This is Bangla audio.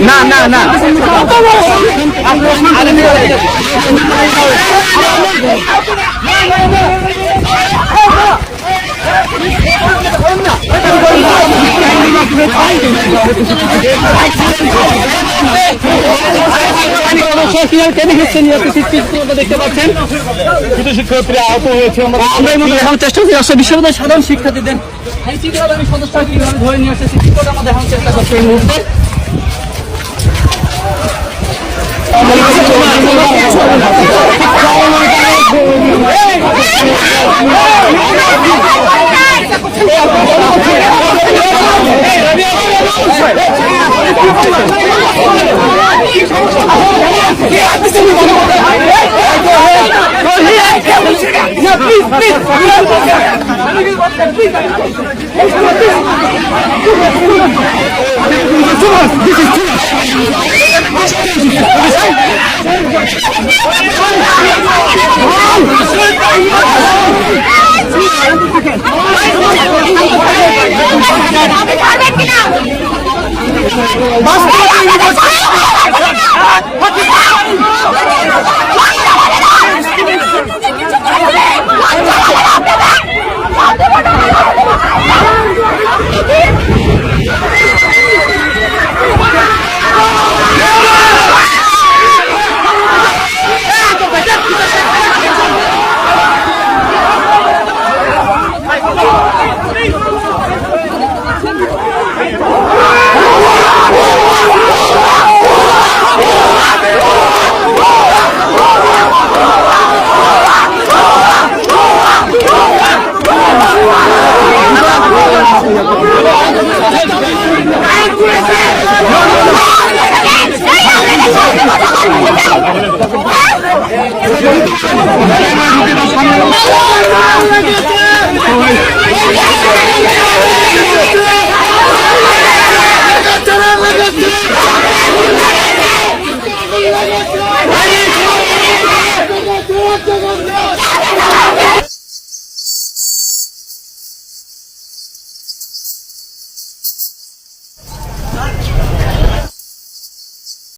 না না না কত বড় সাহস? দেখতে পাচ্ছেন কিছু শিক্ষার্থীরা আহত হয়েছে আমরা চেষ্টা করছি বিশ্ববিদ্যালয়ের সাধারণ শিক্ষার্থীদের ধরে নিয়ে আসছে চিত্রটা আমরা চেষ্টা করছি এই মুহূর্তে This is too much. বাস্তব Let's go!